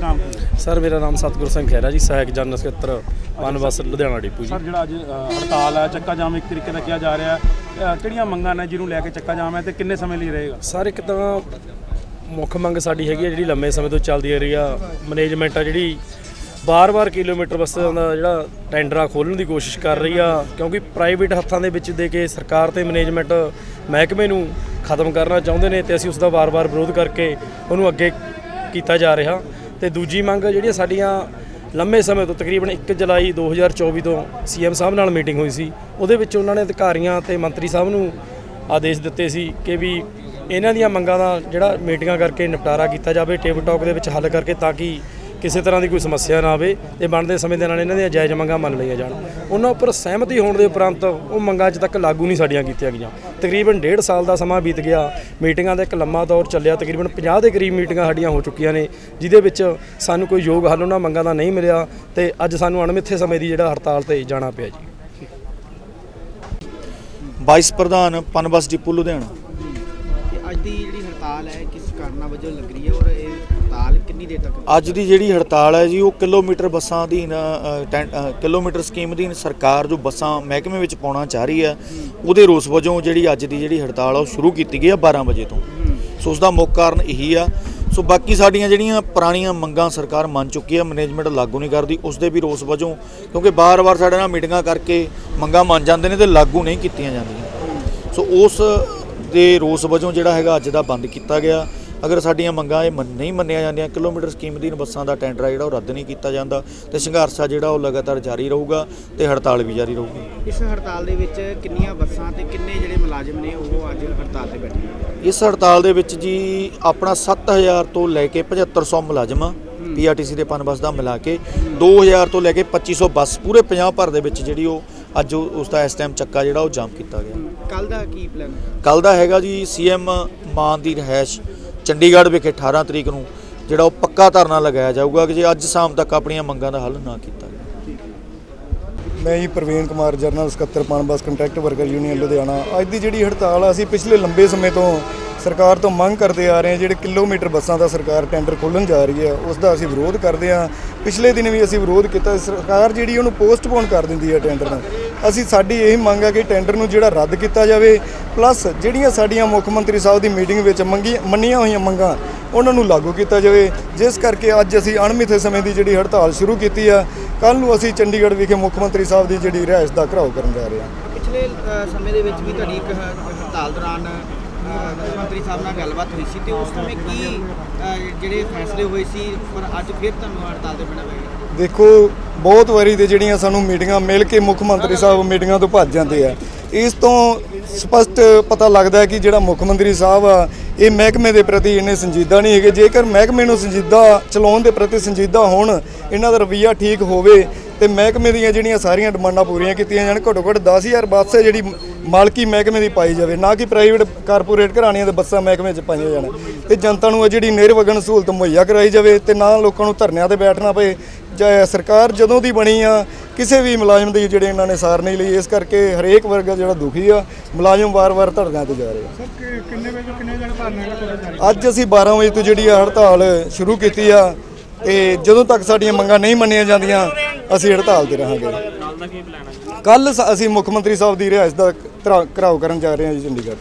ਨਾਮ ਕੀ ਹੈ? ਸਰ ਮੇਰਾ ਨਾਮ ਸਤਗੁਰ ਸਿੰਘ ਖਹਿਰਾ ਜੀ ਸਹਾਇਕ ਜਨਰਲ ਸਕੱਤਰ ਵਨਬਸ ਲੁਧਿਆਣਾ ਡਿਪੂ ਜੀ। ਸਰ ਜਿਹੜਾ ਅੱਜ ਅ, ਹੜਤਾਲ ਹੈ ਚੱਕਾ ਜਾਮ ਇੱਕ ਤਰੀਕੇ ਦਾ ਕਿਹਾ ਜਾ ਰਿਹਾ ਹੈ। ਅ, ਕਿਹੜੀਆਂ ਮੰਗਾਂ ਨੇ ਜਿਹਨੂੰ ਲੈ ਕੇ ਚੱਕਾ ਜਾਮ ਹੈ ਤੇ ਕਿੰਨੇ ਸਮੇਂ ਲਈ ਰਹੇਗਾ? ਸਰ ਇੱਕ ਤਾਂ ਮੁੱਖ ਮੰਗ ਸਾਡੀ ਹੈਗੀ ਆ ਜਿਹੜੀ ਲੰਮੇ ਸਮੇਂ ਤੋਂ ਚੱਲਦੀ ਆ ਰਹੀ ਆ ਮੈਨੇਜਮੈਂਟ ਆ ਜਿਹੜੀ ਬਾਰ-ਬਾਰ ਕਿਲੋਮੀਟਰ ਬੱਸਾਂ ਦਾ ਜਿਹੜਾ ਟੈਂਡਰ ਆ ਖੋਲਣ ਦੀ ਕੋਸ਼ਿਸ਼ ਕਰ ਰਹੀ ਆ ਕਿਉਂਕਿ ਪ੍ਰਾਈਵੇਟ ਹੱਥਾਂ ਦੇ ਵਿੱਚ ਦੇ ਕੇ ਸਰਕਾਰ ਤੇ ਮੈਨੇਜਮੈਂਟ ਮਹਿਕਮੇ ਨੂੰ ਖਤਮ ਕਰਨਾ ਚਾਹੁੰਦੇ ਨੇ ਤੇ ਅਸੀਂ ਉਸ ਦਾ ਬਾਰ-ਬਾਰ ਵਿਰੋਧ ਕਰਕੇ ਉਹਨੂੰ ਅੱਗੇ ਕੀਤਾ ਜਾ ਰਿਹਾ। ਤੇ ਦੂਜੀ ਮੰਗ ਜਿਹੜੀਆਂ ਸਾਡੀਆਂ ਲੰਮੇ ਸਮੇਂ ਤੋਂ, ਤਕਰੀਬਨ 1 ਜੁਲਾਈ 2024 ਤੋਂ ਸੀਐਮ ਸਾਹਿਬ ਨਾਲ ਮੀਟਿੰਗ ਹੋਈ ਸੀ, ਉਹਦੇ ਵਿੱਚ ਉਹਨਾਂ ਨੇ ਅਧਿਕਾਰੀਆਂ ਤੇ ਮੰਤਰੀ ਸਾਹਿਬ ਨੂੰ ਆਦੇਸ਼ ਦਿੱਤੇ ਸੀ ਕਿ ਵੀ ਇਹਨਾਂ ਦੀਆਂ ਮੰਗਾਂ ਦਾ ਜਿਹੜਾ ਮੀਟਿੰਗਾਂ ਕਰਕੇ ਨਿਪਟਾਰਾ ਕੀਤਾ ਜਾਵੇ, ਟੇਬਲ ਟਾਕ ਦੇ ਵਿੱਚ ਹੱਲ ਕਰਕੇ ਤਾਂ ਕਿ ਕਿਸੇ ਤਰ੍ਹਾਂ ਦੀ ਕੋਈ ਸਮੱਸਿਆ ਨਾ ਆਵੇ ਤੇ ਬਣਦੇ ਸਮੇਂ ਦੇ ਨਾਲ ਇਹਨਾਂ ਦੀਆਂ ਜਾਇਜ਼ ਮੰਗਾਂ ਮੰਨ ਲਈਆਂ ਜਾਣ। ਉਹਨਾਂ ਉੱਪਰ ਸਹਿਮਤੀ ਹੋਣ ਦੇ ਉਪਰੰਤ ਉਹ ਮੰਗਾਂ ਅੱਜ ਤੱਕ ਲਾਗੂ ਨਹੀਂ ਸਾਡੀਆਂ ਕੀਤੀਆਂ ਗਈਆਂ। ਤਕਰੀਬਨ ਡੇਢ ਸਾਲ ਦਾ ਸਮਾਂ ਬੀਤ ਗਿਆ ਮੀਟਿੰਗਾਂ ਦਾ ਇੱਕ ਲੰਮਾ ਦੌਰ ਚੱਲਿਆ ਤਕਰੀਬਨ 50 ਦੇ ਕਰੀਬ ਮੀਟਿੰਗਾਂ ਸਾਡੀਆਂ ਹੋ ਚੁੱਕੀਆਂ ਨੇ ਜਿਹਦੇ ਵਿੱਚ ਸਾਨੂੰ ਕੋਈ ਯੋਗ ਹੱਲ ਉਹਨਾਂ ਮੰਗਾਂ ਦਾ ਨਹੀਂ ਮਿਲਿਆ ਤੇ ਅੱਜ ਸਾਨੂੰ ਅਣਮਿੱਥੇ ਸਮੇਂ ਦੀ ਜਿਹੜਾ ਹੜਤਾਲ ਤੇ ਜਾਣਾ ਪਿਆ ਜੀ। ਵਾਈਸ ਪ੍ਰਧਾਨ ਪਨਬਸ ਡਿਪੂ ਲੁਧਿਆਣਾ। ਤੇ ਅੱਜ ਦੀ ਜਿਹੜੀ ਹੜਤਾਲ ਹੈ ਕਿਸ ਕਾਰਨਾਂ ਵਜੋਂ ਲੱਗ ਰਹੀ ਹੈ ਔਰ ਇਹ ਕਿੰਨੀ ਦੇਰ ਤੱਕ ਅੱਜ ਦੀ ਜਿਹੜੀ ਹੜਤਾਲ ਹੈ ਜੀ ਉਹ ਕਿਲੋਮੀਟਰ ਬੱਸਾਂ ਅ, ਕਿਲੋਮੀਟਰ ਸਕੀਮ ਅਧੀਨ ਸਰਕਾਰ ਜੋ ਬੱਸਾਂ ਮਹਿਕਮੇ ਵਿੱਚ ਪਾਉਣਾ ਚਾਹ ਰਹੀ ਹੈ ਉਹਦੇ ਰੋਸ ਵਜੋਂ ਜਿਹੜੀ ਅੱਜ ਦੀ ਜਿਹੜੀ ਹੜਤਾਲ ਆ ਉਹ ਸ਼ੁਰੂ ਕੀਤੀ ਗਈ ਆ 12 ਵਜੇ ਤੋਂ। ਸੋ ਉਸ ਦਾ ਮੁੱਖ ਕਾਰਨ ਇਹੀ ਆ। ਸੋ ਬਾਕੀ ਸਾਡੀਆਂ ਜਿਹੜੀਆਂ ਪੁਰਾਣੀਆਂ ਮੰਗਾਂ ਸਰਕਾਰ ਮੰਨ ਚੁੱਕੀ ਹੈ ਮੈਨੇਜਮੈਂਟ ਲਾਗੂ ਨਹੀਂ ਕਰਦੀ ਉਸ ਦੇ ਵੀ ਰੋਸ ਵਜੋਂ ਕਿਉਂਕਿ ਬਾਰ-ਬਾਰ ਸਾਡੇ ਨਾਲ ਮੀਟਿੰਗਾਂ ਕਰਕੇ ਮੰਗਾਂ ਮੰਨ ਜਾਂਦੇ ਨੇ ਤੇ ਲਾਗੂ ਨਹੀਂ ਕੀਤੀਆਂ ਜਾਂਦੀਆਂ। ਸੋ ਉਸ ਦੇ ਰੋਸ ਵਜੋਂ ਜਿਹੜਾ ਹੈਗਾ ਅੱਜ ਦਾ ਬੰਦ ਕੀਤਾ ਗਿਆ। ਅਗਰ ਸਾਡੀਆਂ ਮੰਗਾਂ ਇਹ ਨਹੀਂ ਮੰਨੀਆਂ ਜਾਂਦੀਆਂ ਕਿਲੋਮੀਟਰ ਸਕੀਮ ਅਧੀਨ ਬੱਸਾਂ ਦਾ ਟੈਂਡਰ ਜਿਹੜਾ ਉਹ ਰੱਦ ਨਹੀਂ ਕੀਤਾ ਜਾਂਦਾ ਤੇ ਸੰਘਰਸ਼ ਆ ਜਿਹੜਾ ਉਹ ਲਗਾਤਾਰ ਜਾਰੀ ਰਹੂਗਾ ਤੇ ਹੜਤਾਲ ਵੀ ਜਾਰੀ ਰਹੂਗੀ। ਇਸ ਹੜਤਾਲ ਦੇ ਵਿੱਚ ਕਿੰਨੀਆਂ ਬੱਸਾਂ ਤੇ ਕਿੰਨੇ ਜਿਹੜੇ ਮੁਲਾਜ਼ਮ ਨੇ ਉਹ ਅੱਜ ਹੜਤਾਲ ਤੇ ਬੈਠੇ ਨੇ? ਇਸ ਹੜਤਾਲ ਦੇ ਵਿੱਚ ਜੀ ਆਪਣਾ 7000 ਤੋਂ ਲੈ ਕੇ 7500 ਮੁਲਾਜ਼ਮ ਪੀਆਰਟੀਸੀ ਦੇ ਪਨਬਸ ਦਾ ਮਿਲਾ ਕੇ 2000 ਤੋਂ ਲੈ ਕੇ 2500 ਬੱਸ ਪੂਰੇ ਪੰਜਾਬ ਭਰ ਦੇ ਵਿੱਚ ਜਿਹੜੀ ਉਹ ਅੱਜ ਉਸ ਦਾ ਇਸ ਟਾਈਮ ਚੱਕਾ ਜਿਹੜਾ ਉਹ ਜਾਮ ਕੀਤਾ ਗਿਆ। ਕੱਲ ਦਾ ਕੀ ਪਲਾਨ ਕੱਲ ਦਾ ਹੈਗਾ ਜੀ ਸੀਐਮ ਮਾਨ ਦੀ ਰਹਿਸ਼ ਚੰਡੀਗੜ੍ਹ ਵਿਖੇ 18 ਤਰੀਕ ਨੂੰ ਜਿਹੜਾ ਉਹ ਪੱਕਾ ਧਰਨਾ ਲਗਾਇਆ ਜਾਊਗਾ ਕਿ ਜੇ ਅੱਜ ਸ਼ਾਮ ਤੱਕ ਆਪਣੀਆਂ ਮੰਗਾਂ ਦਾ ਹੱਲ ਨਾ ਕੀਤਾ ਗਿਆ ਮੈਂ ਜੀ ਪ੍ਰਵੀਨ ਕੁਮਾਰ, ਜਰਨਲ ਸਕੱਤਰ PUNBUS contract worker union, Ludhiana. ਅੱਜ ਦੀ ਜਿਹੜੀ ਹੜਤਾਲ ਆ, ਅਸੀਂ ਪਿਛਲੇ ਲੰਬੇ ਸਮੇਂ ਤੋਂ ਸਰਕਾਰ ਤੋਂ ਮੰਗ ਕਰਦੇ ਆ ਰਹੇ ਹਾਂ, ਜਿਹੜੇ ਕਿਲੋਮੀਟਰ ਬੱਸਾਂ ਦਾ ਸਰਕਾਰ ਟੈਂਡਰ ਖੋਲ੍ਹਣ ਜਾ ਰਹੀ ਹੈ, ਉਸ ਦਾ ਅਸੀਂ ਵਿਰੋਧ ਕਰਦੇ ਹਾਂ। ਪਿਛਲੇ ਦਿਨ ਵੀ ਅਸੀਂ ਵਿਰੋਧ ਕੀਤਾ, ਸਰਕਾਰ ਜਿਹੜੀ ਉਹਨੂੰ ਪੋਸਟਪੋਨ ਕਰ ਦਿੰਦੀ ਹੈ ਟੈਂਡਰ ਨੂੰ ਅਸੀਂ ਸਾਡੀ ਇਹ ਮੰਗ ਆ ਕਿ ਟੈਂਡਰ ਨੂੰ ਜਿਹੜਾ ਰੱਦ ਕੀਤਾ ਜਾਵੇ ਪਲੱਸ ਜਿਹੜੀਆਂ ਸਾਡੀਆਂ ਮੁੱਖ ਮੰਤਰੀ ਸਾਹਿਬ ਦੀ ਮੀਟਿੰਗ ਵਿੱਚ ਮੰਗੀ ਮੰਨੀਆਂ ਹੋਈਆਂ ਮੰਗਾਂ ਉਹਨਾਂ ਨੂੰ ਲਾਗੂ ਕੀਤਾ ਜਾਵੇ। ਜਿਸ ਕਰਕੇ ਅੱਜ ਅਸੀਂ ਅਣਮਿੱਥੇ ਸਮੇਂ ਦੀ ਜਿਹੜੀ ਹੜਤਾਲ ਸ਼ੁਰੂ ਕੀਤੀ ਆ ਕੱਲ ਨੂੰ ਅਸੀਂ ਚੰਡੀਗੜ੍ਹ ਵਿਖੇ ਮੁੱਖ ਮੰਤਰੀ ਸਾਹਿਬ ਦੀ ਜਿਹੜੀ ਰਿਹਾਇਸ਼ ਦਾ ਘਰਾਓ ਕਰਨ ਜਾ ਰਹੇ ਹਾਂ। ਪਿਛਲੇ ਸਮੇਂ ਦੇ ਵਿੱਚ ਵੀ ਤੁਹਾਡੀ ਇੱਕ ਹੜਤਾਲ ਦੌਰਾਨ ਮੁੱਖ ਮੰਤਰੀ ਸਾਹਿਬ ਨਾਲ ਗੱਲਬਾਤ ਹੋਈ ਸੀ ਤੇ ਉਸ ਸਮੇਂ ਕੀ ਜਿਹੜੇ ਫੈਸਲੇ ਹੋਏ ਸੀ ਪਰ ਅੱਜ ਫਿਰ ਤੁਹਾਨੂੰ ਹੜਤਾਲ ਤੇ ਬਣਾ ਪਏਗਾ ਦੇਖੋ ਬਹੁਤ ਵਾਰੀ ਤੇ ਜਿਹੜੀਆਂ ਸਾਨੂੰ ਮੀਟਿੰਗਾਂ ਮਿਲ ਕੇ ਮੁੱਖ ਮੰਤਰੀ ਸਾਹਿਬ ਮੀਟਿੰਗਾਂ ਤੋਂ ਭੱਜ ਜਾਂਦੇ ਆ। ਇਸ ਤੋਂ ਸਪਸ਼ਟ ਪਤਾ ਲੱਗਦਾ ਕਿ ਜਿਹੜਾ ਮੁੱਖ ਮੰਤਰੀ ਸਾਹਿਬ ਆ, ਇਹ ਮਹਿਕਮੇ ਦੇ ਪ੍ਰਤੀ ਇੰਨੇ ਸੰਜੀਦਾ ਨਹੀਂ ਹੈਗੇ। ਜੇਕਰ ਮਹਿਕਮੇ ਨੂੰ ਸੰਜੀਦਾ ਚਲਾਉਣ ਦੇ ਪ੍ਰਤੀ ਸੰਜੀਦਾ ਹੋਣ, ਇਹਨਾਂ ਦਾ ਰਵੱਈਆ ਠੀਕ ਹੋਵੇ ਤੇ ਮਹਿਕਮੇ ਦੀਆਂ ਜਿਹੜੀਆਂ ਸਾਰੀਆਂ ਡਿਮਾਂਡਾਂ ਪੂਰੀਆਂ ਕੀਤੀਆਂ ਜਾਣ, ਘੱਟੋ ਘੱਟ 10000 ਬੱਸ ਹੈ ਜਿਹੜੀ ਮਾਲਕੀ ਮਹਿਕਮੇ ਦੀ ਪਾਈ ਜਾਵੇ, ਨਾ ਕਿ ਪ੍ਰਾਈਵੇਟ ਕਾਰਪੋਰੇਟ ਘਰਾਣੀਆਂ ਦੇ ਬੱਸਾਂ ਮਹਿਕਮੇ 'ਚ ਪਾਈਆਂ ਜਾਣ। ਤੇ ਜਨਤਾ ਨੂੰ ਇਹ ਜਿਹੜੀ ਨਿਰਵਗਨ ਸਹੂਲਤ ਮੁਹੱਈਆ ਕਰਾਈ ਜਾਵੇ ਤੇ ਨਾ ਲੋਕਾਂ ਨੂੰ ਧਰਨਿਆਂ ਤੇ ਬੈਠਣਾ ਪਏ। ਜਾਂ ਸਰਕਾਰ ਜਦੋਂ ਦੀ ਬਣੀ ਆ ਕਿਸੇ ਵੀ ਮੁਲਾਜ਼ਮ ਦੀ ਜਿਹੜੇ ਇਹਨਾਂ ਨੇ ਸਾਰ ਨਹੀਂ ਲਈ ਇਸ ਕਰਕੇ ਹਰੇਕ ਵਰਗ ਜਿਹੜਾ ਦੁਖੀ ਆ ਮੁਲਾਜ਼ਮ ਵਾਰ-ਵਾਰ ਧਰਨਿਆਂ ਤੇ ਜਾ ਰਹੇ ਆ। ਕਿੰਨੇ ਵਜੇ ਕਿੰਨੇ ਦਿਨ ਧਰਨਾ ਅੱਜ ਅਸੀਂ 12 ਵਜੇ ਤੋਂ ਜਿਹੜੀ ਆ ਹੜਤਾਲ ਸ਼ੁਰੂ ਕੀਤੀ ਆ ਤੇ ਜਦੋਂ ਤੱਕ ਸਾਡੀਆਂ ਮੰਗਾਂ ਨਹੀਂ ਮੰਨੀਆਂ ਜਾਂਦੀਆਂ ਅਸੀਂ ਹੜਤਾਲ ਤੇ ਰਹਾਂਗੇ। ਕੱਲ ਅਸੀਂ ਮੁੱਖ ਮੰਤਰੀ ਸਾਹਿਬ ਦੀ ਰਿਹਾਇਸ਼ ਦਾ ਘਰਾ- ਘਰਾਓ ਕਰਨ ਜਾ ਰਹੇ ਹਾਂ ਜੀ ਚੰਡੀਗੜ੍ਹ।